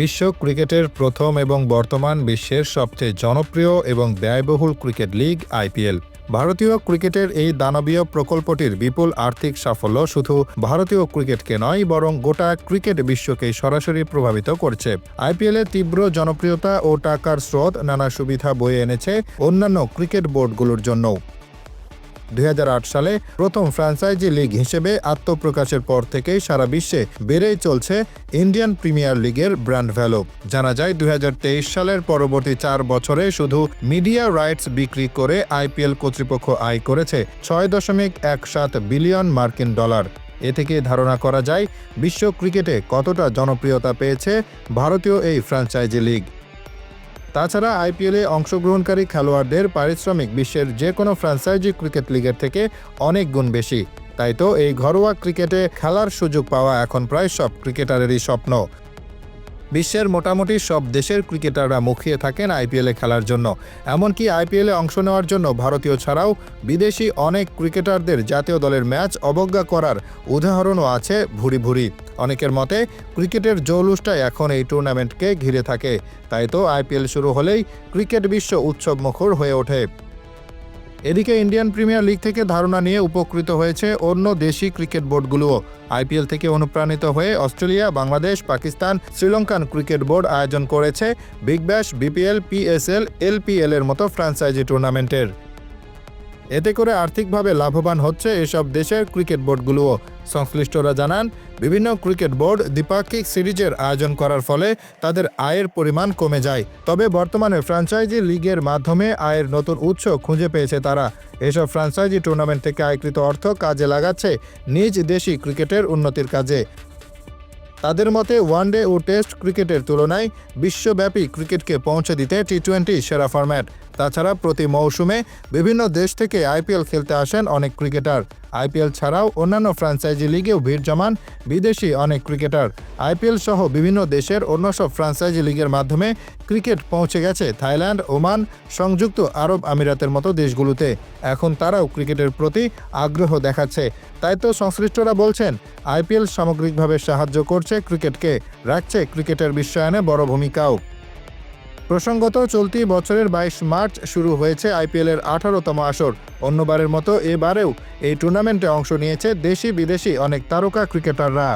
বিশ্ব ক্রিকেটের প্রথম এবং বর্তমান বিশ্বের সবচেয়ে জনপ্রিয় এবং ব্যয়বহুল ক্রিকেট লিগ আইপিএল ভারতীয় ক্রিকেটের এই দানবীয় প্রকল্পটির বিপুল আর্থিক সাফল্য শুধু ভারতীয় ক্রিকেটকে নয়, বরং গোটা ক্রিকেট বিশ্বকে সরাসরি প্রভাবিত করছে। আইপিএলের তীব্র জনপ্রিয়তা ও টাকার স্রোত নানা সুবিধা বয়ে এনেছে অন্যান্য ক্রিকেট বোর্ডগুলোর জন্যও। দুই হাজার আট সালে প্রথম ফ্র্যাঞ্চাইজি লিগ হিসেবে আত্মপ্রকাশের পর থেকেই সারা বিশ্বে বেড়েই চলছে ইন্ডিয়ান প্রিমিয়ার লিগের ব্র্যান্ড ভ্যালু। জানা যায়, দুই হাজার তেইশ সালের পরবর্তী চার বছরে শুধু মিডিয়া রাইটস বিক্রি করে আইপিএল কর্তৃপক্ষ আয় করেছে ছয় দশমিক এক সাত বিলিয়ন মার্কিন ডলার। এ থেকে ধারণা করা যায়, বিশ্ব ক্রিকেটে কতটা জনপ্রিয়তা পেয়েছে ভারতীয় এই ফ্র্যাঞ্চাইজি লিগ। তাছাড়া আইপিএলে অংশগ্রহণকারী খেলোয়াড়দের পারিশ্রমিক বিশ্বের যে কোনো ফ্র্যাঞ্চাইজি ক্রিকেট লিগের থেকে অনেক গুণ বেশি। তাই তো এই ঘরোয়া ক্রিকেটে খেলার সুযোগ পাওয়া এখন প্রায় সব ক্রিকেটারেরই স্বপ্ন। বিশ্বের মোটামুটি সব দেশের ক্রিকেটাররা মুখিয়ে থাকেন আইপিএলে খেলার জন্য। এমনকি আইপিএলে অংশ নেওয়ার জন্য ভারতীয় ছাড়াও বিদেশি অনেক ক্রিকেটারদের জাতীয় দলের ম্যাচ অবজ্ঞা করার উদাহরণও আছে ভুরি ভুরি। অনেকের মতে ক্রিকেটের জৌলুসটাই এখন এই টুর্নামেন্টকে ঘিরে থাকে। তাই তো আইপিএল শুরু হলেই ক্রিকেট বিশ্ব উৎসব মুখর হয়ে ওঠে। এদিকে ইন্ডিয়ান প্রিমিয়ার লিগ থেকে ধারণা নিয়ে উপকৃত হয়েছে অন্য দেশি ক্রিকেট বোর্ডগুলোও। আইপিএল থেকে অনুপ্রাণিত হয়ে Australia, Bangladesh, Pakistan, Sri Lankan cricket board আয়োজন করেছে Big Bash, BPL, PSL LPL এর মতো ফ্র্যাঞ্চাইজি টুর্নামেন্টের। এতে করে আর্থিকভাবে লাভবান হচ্ছে এসব দেশের ক্রিকেট বোর্ডগুলোও। সংশ্লিষ্টরা জানান, বিভিন্ন ক্রিকেট বোর্ড দ্বিপাক্ষিক সিরিজের আয়োজন করার ফলে তাদের আয়ের পরিমাণ কমে যায়। তবে বর্তমানে ফ্র্যাঞ্চাইজি লিগের মাধ্যমে আয়ের নতুন উৎস খুঁজে পেয়েছে তারা। এসব ফ্র্যাঞ্চাইজি টুর্নামেন্ট থেকে আয়কৃত অর্থ কাজে লাগাচ্ছে নিজ দেশি ক্রিকেটের উন্নতির কাজে। তাদের মতে ওয়ানডে ও টেস্ট ক্রিকেটের তুলনায় বিশ্বব্যাপী ক্রিকেটকে পৌঁছে দিতে টি টোয়েন্টি সেরা ফরম্যাট। তাছাড়া প্রতি মৌসুমে বিভিন্ন দেশ থেকে আইপিএল খেলতে আসেন অনেক ক্রিকেটার। আইপিএল ছাড়াও অন্যান্য ফ্র্যাঞ্চাইজি লিগেও ভিড় জমান বিদেশি অনেক ক্রিকেটার। আইপিএল সহ বিভিন্ন দেশের অন্য সব ফ্র্যাঞ্চাইজি লিগের মাধ্যমে ক্রিকেট পৌঁছে গেছে থাইল্যান্ড, ওমান সংযুক্ত আরব আমিরাতের মতো দেশগুলোতে। এখন তারাও ক্রিকেটের প্রতি আগ্রহ দেখাচ্ছে। তাই তো সংশ্লিষ্টরা বলছেন, আইপিএল সামগ্রিকভাবে সাহায্য করছে ক্রিকেটকে, রাখছে ক্রিকেটের বিশ্বায়নে বড় ভূমিকাও। প্রসঙ্গত, চলতি বছরের বাইশ মার্চ শুরু হয়েছে আইপিএলের আঠারোতম আসর। অন্যবারের মতো এবারেও এই টুর্নামেন্টে অংশ নিয়েছে দেশি বিদেশি অনেক তারকা ক্রিকেটাররা।